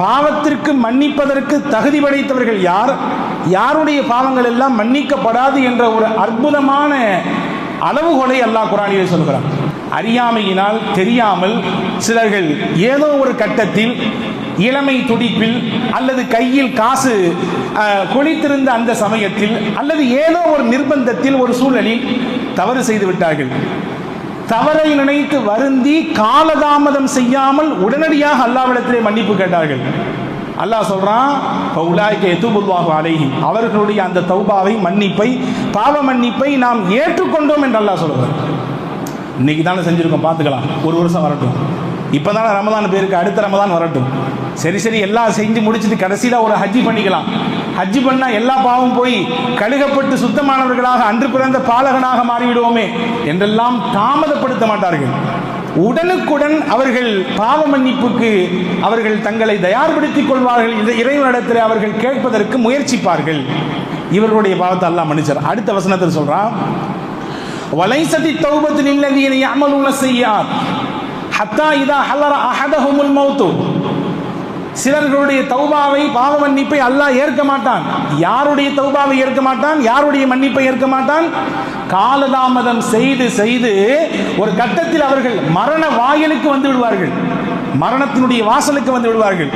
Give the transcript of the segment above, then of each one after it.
பாவத்திற்கு மன்னிப்பதற்கு தகுதி படைத்தவர்கள் யார்? யாருடைய பாவங்கள் எல்லாம் மன்னிக்கப்படாது என்ற ஒரு அற்புதமான அளவுகோலை அல்லாஹ் குரானியை சொல்கிறான். அறியாமையினால் தெரியாமல் சிலர்கள் ஏதோ ஒரு கட்டத்தில் இளமை துடிப்பில் அல்லது கையில் காசு கொளித்திருந்த அந்த சமயத்தில் அல்லது ஏதோ ஒரு நிர்பந்தத்தில் ஒரு சூழலில் தவறு செய்து விட்டார்கள். தவறை நினைத்து வருந்தி காலதாமதம் செய்யாமல் உடனடியாக அல்லாவிடத்திலே மன்னிப்பு கேட்டார்கள். அல்லாஹ் சொல்றான் உலாய்க்க எத்துபுல்லாஹு அலைஹிம். அவர்களுடைய அந்த தௌபாவை மன்னிப்பை பாவ மன்னிப்பை நாம் ஏற்றுக்கொண்டோம் என்று அல்லாஹ் சொல்கிறார் இன்னைக்கு தானே செஞ்சிருக்கோம் பார்த்துக்கலாம். ஒரு வருஷம் வரட்டும். இப்போ தானே ரமதான் பேருக்கு அடுத்த ரமதான் வரட்டும். சரி சரி எல்லாம் செஞ்சு முடிச்சுட்டு கடைசியில் ஒரு ஹஜ்ஜி பண்ணிக்கலாம். ஹஜ்ஜி பண்ணா எல்லா பாவம் போய் கழுகப்பட்டு சுத்தமானவர்களாக அன்று பிறந்த பாலகனாக மாறிவிடுவோமே என்றெல்லாம் தாமதப்படுத்த மாட்டார்கள். உடனுக்குடன் அவர்கள் பாவ மன்னிப்புக்கு அவர்கள் தங்களை தயார்படுத்திக் கொள்வார்கள் இந்த இறைவனிடத்தில் அவர்கள் கேட்பதற்கு முயற்சிப்பார்கள். இவர்களுடைய பாவத்தை அல்லாஹ் மன்னிச்சார். அடுத்த வசனத்தில் சொல்றான் வலைசதி தௌபத்து நில்லதீன யஅமலுன செய்யார் ஹத்தா இதா ஹலர அஹதஹுமுல் மௌத்து. சிலர்களுடைய தௌபாவை பாவ மன்னிப்பை அல்லாஹ் ஏற்க மாட்டான். யாருடைய தௌபாவை ஏற்க மாட்டான்? யாருடைய மன்னிப்பை ஏற்க மாட்டான்? காலதாமதம் செய்து செய்து ஒரு கட்டத்தில் அவர்கள் மரண வாயிலுக்கு வந்து விடுவார்கள். மரணத்தினுடைய வாசலுக்கு வந்து விடுவார்கள்.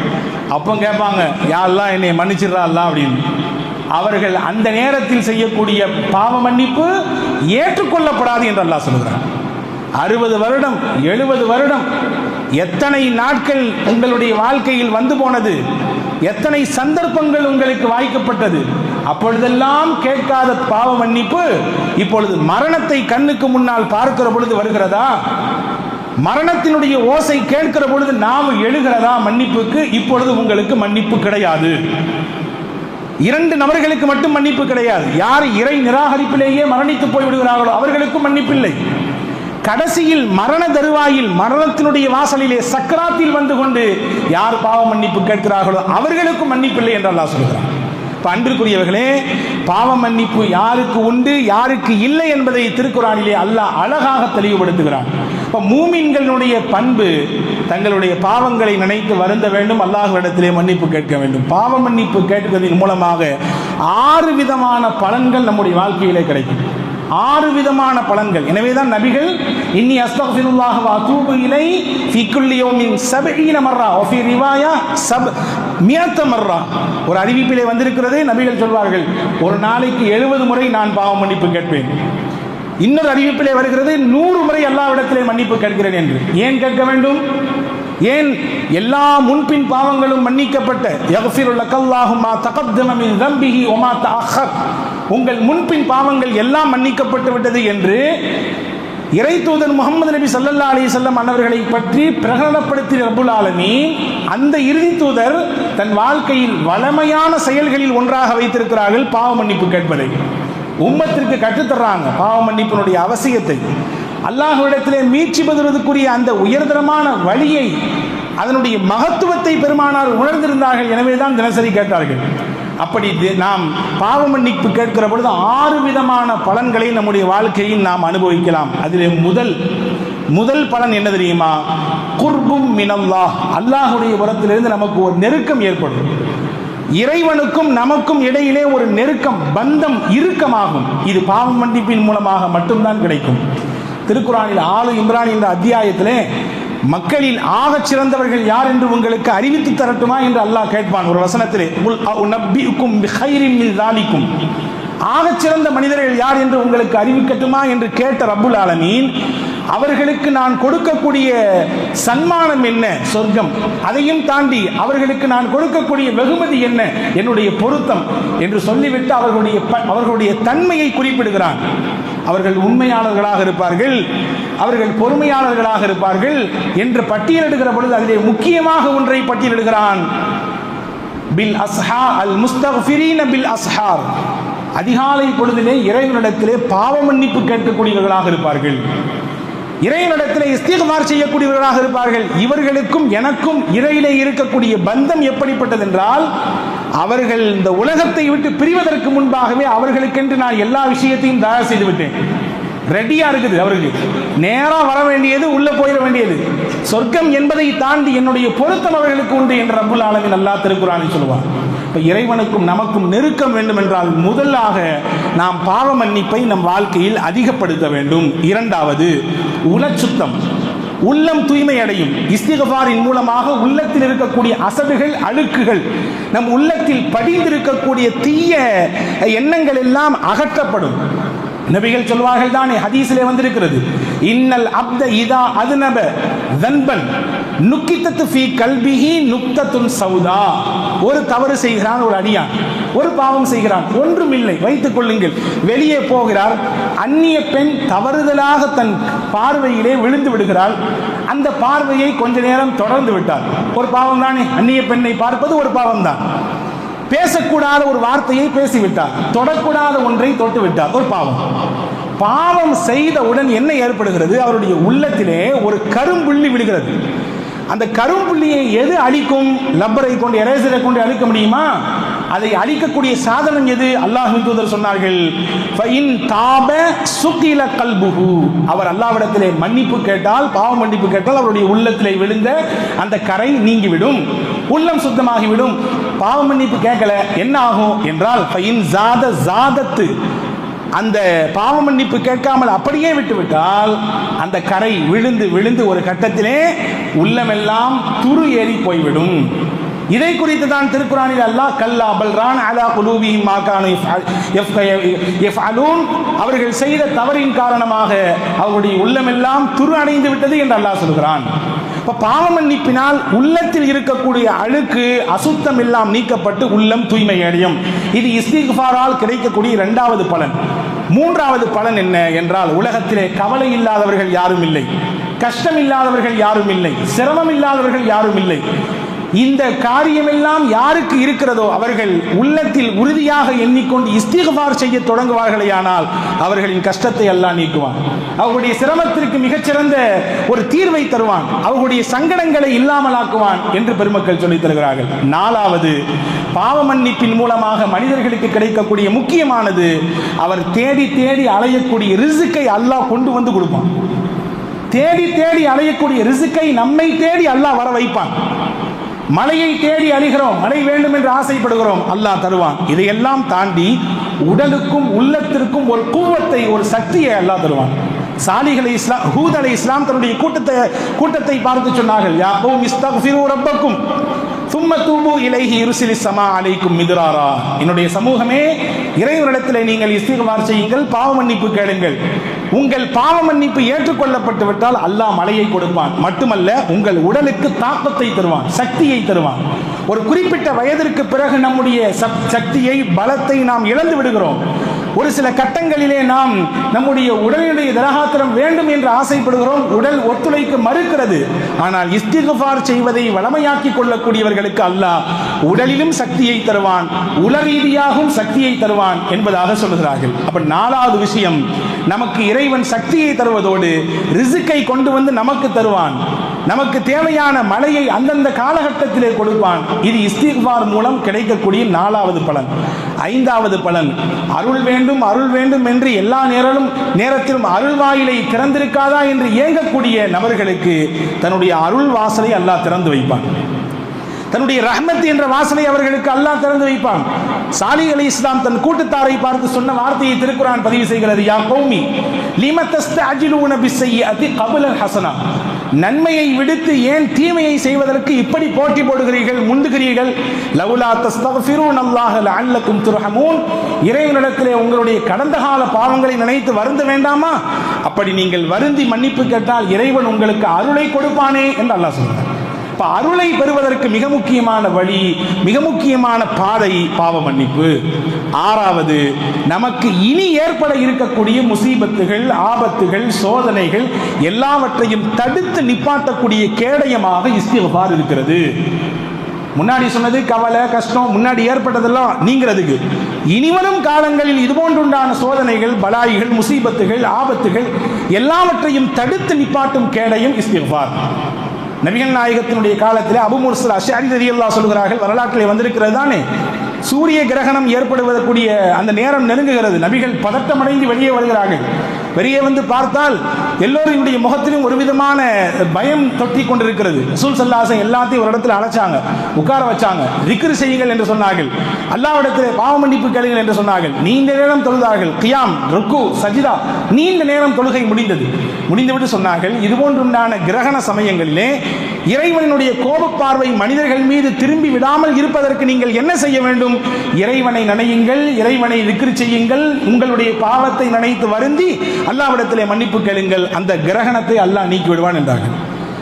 அப்போ கேட்பாங்க யாரெல்லாம் என்னை மன்னிச்சிடுறா அப்படின்னு. அவர்கள் அந்த நேரத்தில் செய்யக்கூடிய பாவ மன்னிப்பு ஏற்றுக்கொள்ளப்படாது என்று அல்லாஹ் சொல்கிறார் அறுபது வருடம் எழுபது வருடம் எத்தனை நாட்கள் உங்களுடைய வாழ்க்கையில் வந்து போனது? எத்தனை சந்தர்ப்பங்கள் உங்களுக்கு வாய்க்கப்பட்டது? அப்பொழுதெல்லாம் கேட்காத பாவ மன்னிப்பு இப்பொழுது மரணத்தை கண்ணுக்கு முன்னால் பார்க்கிற பொழுது வருகிறதா? மரணத்தினுடைய ஓசை கேட்கிற பொழுது நாம் எழுகிறதா மன்னிப்புக்கு? இப்பொழுது உங்களுக்கு மன்னிப்பு கிடையாது. இரண்டு நபர்களுக்கு மட்டும் மன்னிப்பு கிடையாது. யார் இறை நிராகரிப்பிலேயே மரணித்து போய் விடுகிறார்களோ அவர்களுக்கும் மன்னிப்பில்லை. கடைசியில் மரண தருவாயில் மரணத்தினுடைய வாசலிலே சக்கராத்தில் வந்து கொண்டு யார் பாவ மன்னிப்பு கேட்கிறார்களோ அவர்களுக்கும் மன்னிப்பில்லை என்று அல்லாஹ் சொல்கிறார் இப்போ அன்பிற்குரியவர்களே பாவ மன்னிப்பு யாருக்கு உண்டு யாருக்கு இல்லை என்பதை திருக்குறானிலே அல்லாஹ் அழகாக தெளிவுபடுத்துகிறான். இப்போ மூமின்களுடைய பண்பு தங்களுடைய பாவங்களை நினைத்து வருந்த வேண்டும் அல்லாஹ்விடத்திலே மன்னிப்பு கேட்க வேண்டும். பாவ மன்னிப்பு கேட்பதன் மூலமாக ஆறு விதமான பலன்கள் நம்முடைய வாழ்க்கையிலே கிடைக்கும். ஆறு விதமான பலன்கள். எனவே தான் நபிகள் இன்னி அஸ்தக்ஃபிருல்லாஹ் வ இலை ஃபீ குல்லி யௌமின் 70 மர்ரா வ ஃபீ ரிவாயா சப் மியத்த மர்ரா. ஒரு அறிவிப்பிலே வந்திருக்கிறதே நபிகள் சொல்வார்கள் ஒரு நாளைக்கு 70 முறை நான் பாவம் மன்னிப்பு கேட்பேன். இன்னொரு அறிவிப்பிலே வருகிறது நூறு முறை எல்லாவிடத்திலே மன்னிப்பு கேட்கிறேன் என்று. ஏன் கேட்க வேண்டும்? ஏன் எல்லா முன்பின் பாவங்களும் மன்னிக்கப்பட்ட? யக்ஃபிரு லக்கல்லாஹு மா தகத்தம ஒமா உங்கள் முன்பின் பாவங்கள் எல்லாம் மன்னிக்கப்பட்டு விட்டது என்று இறை தூதர் முகமது நபி ஸல்லல்லாஹு அலி வஸல்லம் அன்னவர்களை பற்றி பிரகடனப்படுத்திய ரபுல் ஆலமி அந்த இறுதி தூதர் தன் வாழ்க்கையில் வளமையான செயல்களில் ஒன்றாக வைத்திருக்கிறார்கள் பாவ மன்னிப்பு கேட்பதை. உம்மத்திற்கு கற்றுத்தர்றாங்க பாவ மன்னிப்பினுடைய அவசியத்தை. அல்லாஹுவிடத்திலே மீட்சி பெறுவதற்குரிய அந்த உயர்தரமான வழியை அதனுடைய மகத்துவத்தை பெருமானார் உணர்ந்திருந்தார்கள் எனவே தான் தினசரி கேட்டார்கள். அப்படி நாம் பாவ மன்னிப்பு கேட்கிற பொழுது ஆறு விதமான பலன்களை நம்முடைய வாழ்க்கையில் நாம் அனுபவிக்கலாம். அதிலே முதல் முதல் பலன் என்ன தெரியுமா? குர்பும் மினல்லா அல்லாஹுடைய உரத்திலிருந்து நமக்கு ஒரு நெருக்கம் ஏற்படும். இறைவனுக்கும் நமக்கும் இடையிலே ஒரு நெருக்கம் பந்தம் இறுக்கமாகும். இது பாவ மன்னிப்பின் மூலமாக மட்டும்தான் கிடைக்கும். திருக்குறானில் ஆளு இம்ரான் என்ற அத்தியாயத்திலே மக்களில் ஆகச் சிறந்தவர்கள் யார் என்று உங்களுக்கு அறிவித்து தரட்டுமா என்று அல்லாஹ் கேட்பான் ஒரு வசனத்திலே. உல் தாலிக்கும். ஆகச் சிறந்த மனிதர்கள் யார் என்று உங்களுக்கு அறிவிக்கட்டுமா என்று கேட்ட ரபுல் ஆலமீன் அவர்களுக்கு நான் கொடுக்கக்கூடிய சன்மானம் என்ன? சொர்க்கம். அதையும் தாண்டி அவர்களுக்கு நான் கொடுக்கக்கூடிய வெகுமதி என்ன? என்னுடைய பொருத்தம். என்று சொல்லிவிட்டு அவர்களுடைய ப- அவர்களுடைய தன்மையை குறிப்பிடுகிறான். அவர்கள் உண்மையாளர்களாக இருப்பார்கள் அவர்கள் பொறுமையாளர்களாக இருப்பார்கள் என்று பட்டியலிடுகிற பொழுது அதிலே முக்கியமாக ஒன்றை பட்டியலிடுகிறான் பில் அஸ்ஹா அல் முஸ்தஃபிரீன பில் அஸ்ஹார். அதிகாலை பொழுதிலே இறைவனிடத்திலே பாவ மன்னிப்பு கேட்கக்கூடியவர்களாக இருப்பார்கள். இறைவனிடத்திலே இஸ்திகமார் செய்யக்கூடியவர்களாக இருப்பார்கள். இவர்களுக்கும் எனக்கும் இறையிலே இருக்கக்கூடிய பந்தம் எப்படிப்பட்டது என்றால் அவர்கள் இந்த உலகத்தை விட்டு பிரிவதற்கு முன்பாகவே அவர்களுக்கென்று நான் எல்லா விஷயத்தையும் தயார் செய்து விட்டேன் ரெடியா இருக்குது அவருக்கு நேரா வர வேண்டியது உள்ள போயிட வேண்டியது. சொர்க்கம் என்பதை தாண்டி என்னுடைய பொருத்தம் அவர்களுக்கு உண்டு என்று ரப்புல் ஆலமின் நல்லா திருக்குறான்னு சொல்லுவார் இறைவனுக்கும் நமக்கும் நெருக்கம் வேண்டும் என்றால் முதலாக நாம் பாவ மன்னிப்பை நம் வாழ்க்கையில் அதிகப்படுத்த வேண்டும். இரண்டாவது உலச்சுத்தம் உள்ளம் தூய்மை அடையும். இஸ்திகபாரின் மூலமாக உள்ளத்தில் இருக்கக்கூடிய அசடுகள் அழுக்குகள் நம் உள்ளத்தில் படிந்திருக்கக்கூடிய தீய எண்ணங்கள் எல்லாம் அகற்றப்படும். நபிகள் சொல்வார்கள் தானே ஹதீஸிலே வந்திருக்கிறது. இன்னல் அப்த இதா அதுநப தன்பன். நுக்கித்தத்து ஃபீ கல்பிஹி நுக்தத்துன் சவுதா. ஒரு தவறு செய்கிறான் ஒரு அடியான் ஒரு பாவம் செய்கிறான் ஒன்றும் இல்லை வைத்துக் கொள்ளுங்கள். வெளியே போகிறார் அந்நிய பெண் தவறுதலாக தன் பார்வையிலே விழுந்து விடுகிறாள். அந்த பார்வையை கொஞ்ச நேரம் தொடர்ந்து விட்டார். ஒரு பாவம் தானே அந்நிய பெண்ணை பார்ப்பது ஒரு பாவம் தான். பேசக்கூடாத ஒரு வார்த்தையை பேசிவிட்டார். தொடக்கூடாத ஒன்றை தொட்டு விட்டார். ஒரு பாவம். பாவம் செய்தவுடன் என்ன ஏற்படுகிறது? அவருடைய உள்ளத்திலே ஒரு கரும்புள்ளி விடுகிறது அந்த கரும்புள்ளியை எது அழிக்கும்? லப்பரை கொண்டு எரேசரை கொண்டு அழிக்க முடியுமா? அதை அழிக்கக்கூடிய சாதனம் எது? அல்லாஹின் தூதர் சொன்னார்கள் ஃபைன் அவர் அல்லாவிடத்திலே மன்னிப்பு கேட்டால் பாவ மன்னிப்பு கேட்டால் அவருடைய உள்ளத்திலே விழுந்த அந்த கரை நீங்கிவிடும் உள்ளம் சுத்தமாகிவிடும். பாவ மன்னிப்பு கேட்கல என்ன ஆகும்? என்றால் ஜாத ஜாதத்து. அந்த பாவ மன்னிப்பு கேட்காமல் அப்படியே விட்டுவிட்டால் அந்த கரை விழுந்து விழுந்து ஒரு கட்டத்திலே உள்ளமெல்லாம் துரு ஏறி போய்விடும். இதை குறித்து தான் திருக்குறானில் அல்லாஹ் கல்லா பல்ரான் அலா குலூபிஹிம் மாகானு அலூன் அவர்கள் செய்த தவறின் காரணமாக அவருடைய உள்ளமெல்லாம் துரு அடைந்து விட்டது என்று அல்லாஹ் சொல்கிறான். இப்போ பாவம் மன்னிப்பினால் உள்ளத்தில் இருக்கக்கூடிய அழுக்கு அசுத்தம் எல்லாம் நீக்கப்பட்டு உள்ளம் தூய்மை அடையும். இது இஸ்திக்ஃபாரால் கிடைக்கக்கூடிய இரண்டாவது பலன். மூன்றாவது பலன் என்ன என்றால் உலகத்திலே கவலை இல்லாதவர்கள் யாரும் இல்லை. கஷ்டம் இல்லாதவர்கள் யாரும் இல்லை. சிரமம் இல்லாதவர்கள் யாரும் இல்லை. இந்த காரியமெல்லாம் யாருக்கு இருக்கிறதோ அவர்கள் உள்ளத்தில் உறுதியாக எண்ணிக்கொண்டு இஸ்திகபார் செய்ய தொடங்குவார்களேயானால் அவர்களின் கஷ்டத்தை எல்லாம் நீக்குவான். அவர்களுடைய சிரமத்திற்கு மிகச்சிறந்த ஒரு தீர்வை தருவான். அவர்களுடைய சங்கடங்களை இல்லாமலாக்குவான் என்று பெருமக்கள் சொல்லித் தருகிறார்கள். நாலாவது பாவ மன்னிப்பின் மூலமாக மனிதர்களுக்கு கிடைக்கக்கூடிய முக்கியமானது அவர் தேடி தேடி அலையக்கூடிய ரிசுக்கை அல்லாஹ் கொண்டு வந்து கொடுப்பான். தேடி தேடி அலையக்கூடிய ரிசுக்கை நம்மை தேடி அல்லாஹ் வர வைப்பான். மலையை தேடி அழிகிறோம் மழை வேண்டும் என்று ஆசைப்படுகிறோம். அல்லாஹ் தருவான். இதையெல்லாம் தாண்டி உடலுக்கும் உள்ளத்திற்கும் ஒரு கூவத்தை ஒரு சக்தியை அல்லாஹ் தருவான். சாலிகளை இஸ்லாம் ஹூத் அலை இஸ்லாம் தன்னுடைய கூட்டத்தை கூட்டத்தை பார்த்து சொன்னார்கள். யாக்கும் இஸ்தக்ஃபிரு ரப்பக்கும். சும்ம தூபு இலைஹி இருசிலி சமா அலைக்கும் மிதுராரா. என்னுடைய சமூகமே இறைவனிடத்தில் நீங்கள் இஸ்திகபார் செய்யுங்கள் பாவ மன்னிப்பு கேளுங்கள். உங்கள் பாவ மன்னிப்பு ஏற்றுக்கொள்ளப்பட்டு விட்டால் அல்லாஹ் மலையை கொடுப்பான். மட்டுமல்ல உங்கள் உடலுக்கு தாக்கத்தை தருவான் சக்தியை தருவான். ஒரு குறிப்பிட்ட வயதிற்கு பிறகு நம்முடைய சக்தியை பலத்தை நாம் இழந்து விடுகிறோம். ஒரு சில கட்டங்களிலே நாம் நம்முடைய உடலினுடைய திரகாத்திரம் வேண்டும் என்று ஆசைப்படுகிறோம். உடல் ஒத்துழைக்க மறுக்கிறது. ஆனால் இஸ்திகுபார் செய்வதை வளமையாக்கி கொள்ளக்கூடியவர்களுக்கு அல்லாஹ் உடலிலும் சக்தியை தருவான் உல ரீதியாகவும் சக்தியை தருவான் என்பதாக சொல்லுகிறார்கள் அப்ப நாலாவது விஷயம் நமக்கு இறைவன் சக்தியை தருவதோடு ரிசுக்கை கொண்டு வந்து நமக்கு தருவான். நமக்கு தேவையான மழையை அந்தந்த காலகட்டத்திலே கொடுப்பான். இது இஸ்திக்பார் மூலம் கிடைக்கக்கூடிய நாலாவது பலன். ஐந்தாவது பலன் அருள் வேண்டும் அருள் வேண்டும் என்று எல்லா நேரலும் நேரத்திலும் அருள் வாயிலை திறந்திருக்காதா என்று ஏங்கக்கூடிய நபர்களுக்கு தன்னுடைய அருள் வாசலை அல்லாஹ் திறந்து வைப்பான். தன்னுடைய ரஹ்மத் என்ற வாசலை அவர்களுக்கு அல்லாஹ் திறந்து வைப்பான். சாலி அலி இஸ்லாம் தன் கூட்டத்தாரை பார்த்து சொன்ன வார்த்தையை திருக்குறான் பதிவு செய்கிறது யா கௌமி லிம தஸ்தஅஜிலூன அதி கபுல ஹசனா? நன்மையை விடுத்து ஏன் தீமையை செய்வதற்கு இப்படி போட்டி போடுகிறீர்கள் முந்துகிறீர்கள்? லவுலா தஸ்தக்ஃபிரூன் அல்லாஹ் லஅல்லக்கும் துர்ஹமூன். இறைவனிடத்திலே உங்களுடைய கடந்த கால பாவங்களை நினைத்து வருந்த வேண்டாமா? அப்படி நீங்கள் வருந்தி மன்னிப்பு கேட்டால் இறைவன் உங்களுக்கு அருளை கொடுப்பானே என்று அல்லாஹ் சொல்கிறார் இப்ப அருளை பெறுவதற்கு மிக முக்கியமான வழி மிக முக்கியமான பாதை பாவ மன்னிப்பு. ஆறாவது நமக்கு இனி ஏற்பட இருக்கக்கூடிய முசீபத்துகள் ஆபத்துகள் சோதனைகள் எல்லாவற்றையும் தடுத்து நிப்பாட்டக்கூடிய கேடயமாக இஸ்திகபார் இருக்கிறது. முன்னாடி சொன்னது கவலை கஷ்டம் முன்னாடி ஏற்பட்டதெல்லாம் நீங்கிறதுக்கு. இனிவரும் காலங்களில் இதுபோன்றுண்டான சோதனைகள் பலாய்கள் முசீபத்துகள் ஆபத்துகள் எல்லாவற்றையும் தடுத்து நிப்பாட்டும் கேடயம் இஸ்திகபார் நபிகள் நாயகத்தினுடைய காலத்தில் அபு முர்சல் அஷாரி ரதியல்லா சொல்கிறார்கள் வரலாற்றில் வந்திருக்கிறது தானே? சூரிய கிரகணம் ஏற்படுவதற்குரிய அந்த நேரம் நெருங்குகிறது. நபிகள் பதட்டமடைந்து வெளியே வருகிறார்கள். வெளியே வந்து பார்த்தால் எல்லோருடைய முகத்திலும் ஒரு விதமான பயம் தொட்டி கொண்டிருக்கிறது. ரசூல் சல்லாசன் எல்லாத்தையும் ஒரு இடத்துல அழைச்சாங்க உட்கார வச்சாங்க. திக்ரு செய்யுங்கள் என்று சொன்னார்கள். அல்லாவிடத்தில் பாவ மன்னிப்பு கேளுங்கள் என்று சொன்னார்கள். நீண்ட நேரம் தொழுதார்கள். கியாம் ருக்கு சஜிதா நீண்ட நேரம் தொழுகை முடிந்தது. முடிந்துவிட்டு சொன்னார்கள் இதுபோன்றுண்டான கிரகண சமயங்களிலே இறைவனுடைய கோப பார்வை மனிதர்கள் மீது திரும்பி விடாமல் இருப்பதற்கு நீங்கள் என்ன செய்ய வேண்டும்? இறைவனை நினையுங்கள் இறைவனை விக்கிரி செய்யுங்கள் உங்களுடைய பாவத்தை நினைத்து வருந்தி அல்லாவிடத்திலே மன்னிப்பு கேளுங்கள். அந்த கிரகணத்தை அல்லாஹ் நீக்கி விடுவான் என்றார்கள்.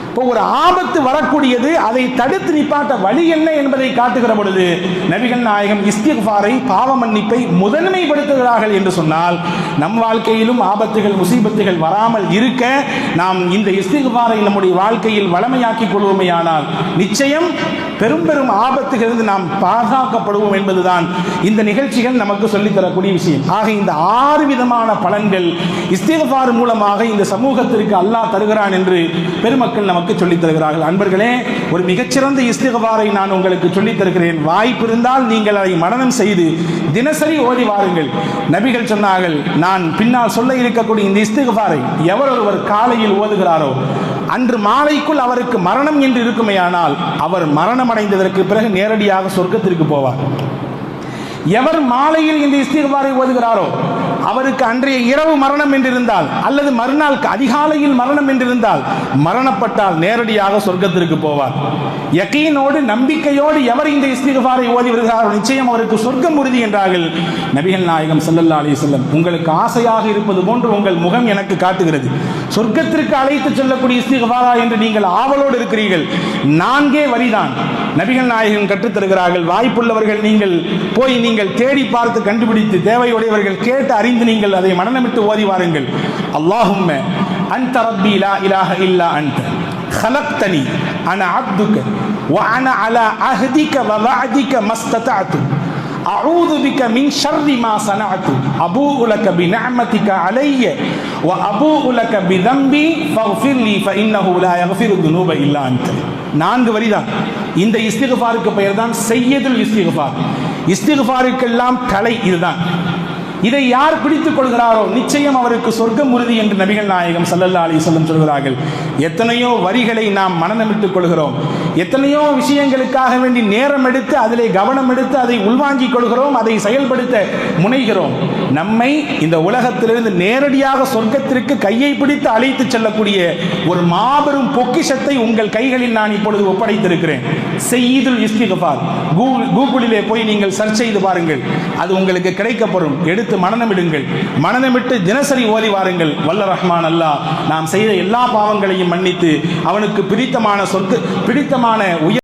இப்போ ஒரு ஆபத்து வரக்கூடியது அதை தடுத்து நிப்பாட்ட வழி என்ன என்பதை காட்டுகிற பொழுது நபிகள் நாயகம் இஸ்திஃபாரை பாவ மன்னிப்பை முதன்மைப்படுத்துகிறார்கள் என்று சொன்னால் நம் வாழ்க்கையிலும் ஆபத்துகள் முசீபத்துகள் வராமல் இருக்க நாம் இந்த இஸ்திஃபாரை நம்முடைய வாழ்க்கையில் வளமையாக்கிக் கொள்வோமேயானால் நிச்சயம் பெரும் பெரும் ஆபத்துகளிலிருந்து நாம் பாதுகாக்கப்படுவோம் என்பதுதான் இந்த நிகழ்ச்சிகள் நமக்கு சொல்லித் தரக்கூடிய விஷயம். ஆக இந்த ஆறு விதமான பலன்கள் இஸ்திஃபார் மூலமாக இந்த சமூகத்திற்கு அல்லாஹ் தருகிறான் என்று பெருமக்கள் நமக்கு சொல்லித் தருகிறார்கள். அன்பர்களே ஒரு மிகச்சிறந்த இஸ்திகபாரை நான் உங்களுக்கு சொல்லித் தருகிறேன். வாய்ப்பு இருந்தால் நீங்கள் அதை மனனம் செய்து தினசரி ஓதி வாருங்கள். நபிகள் சொன்னார்கள் நான் பின்னால் சொல்ல இருக்கக்கூடிய இந்த இஸ்திகபாரை எவர் ஒருவர் காலையில் ஓதுகிறாரோ அன்று மாலைக்குள் அவருக்கு மரணம் என்று இருக்குமேயானால் அவர் மரணம் அடைந்ததற்கு பிறகு நேரடியாக சொர்க்கத்திற்கு போவார். எவர் மாலையில் இந்த இஸ்திகாரை ஓதுகிறாரோ அவருக்கு அன்றைய இரவு மரணம் என்றிருந்தால் அல்லது மறுநாள் அதிகாலையில் மரணம் என்றிருந்தால் மரணப்பட்டால் நேரடியாக சொர்க்கத்திற்கு போவார். யக்கீனோடு நம்பிக்கையோடு எவர் இந்த இஸ்திகாரை ஓதி வருகிறாரோ நிச்சயம் அவருக்கு சொர்க்கம் உறுதி என்றார்கள் நபிகள் நாயகம் சல்லல்லா அலி செல்லம் உங்களுக்கு ஆசையாக இருப்பது போன்று உங்கள் முகம் எனக்கு காட்டுகிறது. சொர்க்கத்திற்கு அழைத்து செல்லக்கூடிய இஸ்திகாரா என்று நீங்கள் ஆவலோடு இருக்கிறீர்கள். நான்கே வரிதான். நபிகள் நாயகம் கற்றுத் தருகிறார்கள் வாய்ப்புள்ளவர்கள் நீங்கள் போய் நீங்கள் தேடி பார்த்து கண்டுபிடித்து தேவையுடையவர்கள் கேட்டு அறிந்து நீங்கள் அதை மனநமிட்டு ஓதி வாருங்கள் அல்லாஹும்ம அன்த ரப்பி லா இலாஹ இல்லா அன்த خلقتني انا عبدك وانا على عهدك ووعدك ما استطعت أعوذ بك من شر ما صنعت أبوء لك بنعمتك علي وأبوء لك بذنبي فاغفر لي فإنه لا يغفر الذنوب إلا أنت நான்கு வரிதான் இந்த இஸ்திகுஃபாருக்கு பெயர் தான் செய்யதுல் இஸ்திகுஃபார் இஸ்திகுஃபாருக்கெல்லாம் தலை இதுதான் இதை யார் பிடித்துக் கொள்கிறாரோ நிச்சயம் அவருக்கு சொர்க்கம் உறுதி என்று நபிகள் நாயகம் சல்லல்லா அலி சொல்லம் சொல்கிறார்கள். எத்தனையோ வரிகளை நாம் மனநமிட்டுக் கொள்கிறோம். எத்தனையோ விஷயங்களுக்காக வேண்டி நேரம் எடுத்து அதிலே கவனம் எடுத்து அதை உள்வாங்கிக் கொள்கிறோம் அதை செயல்படுத்த முனைகிறோம். நம்மை இந்த உலகத்திலிருந்து நேரடியாக சொர்க்கத்திற்கு கையை பிடித்து அழைத்து செல்லக்கூடிய ஒரு மாபெரும் பொக்கிஷத்தை உங்கள் கைகளில் நான் இப்பொழுது ஒப்படைத்திருக்கிறேன். செய்யுதுல் இஸ்திகபார் கூகுள் கூகுளிலே போய் நீங்கள் சர்ச் செய்து பாருங்கள். அது உங்களுக்கு கிடைக்கப்படும் எடுத்து மனநமிடுங்கள். மனநமிட்டு தினசரி ஓதி வாருங்கள். வல்ல ரஹ்மான் அல்லாஹ் நாம் செய்த எல்லா பாவங்களையும் மன்னித்து அவனுக்கு பிடித்தமான சொத்து பிடித்தமான உயர்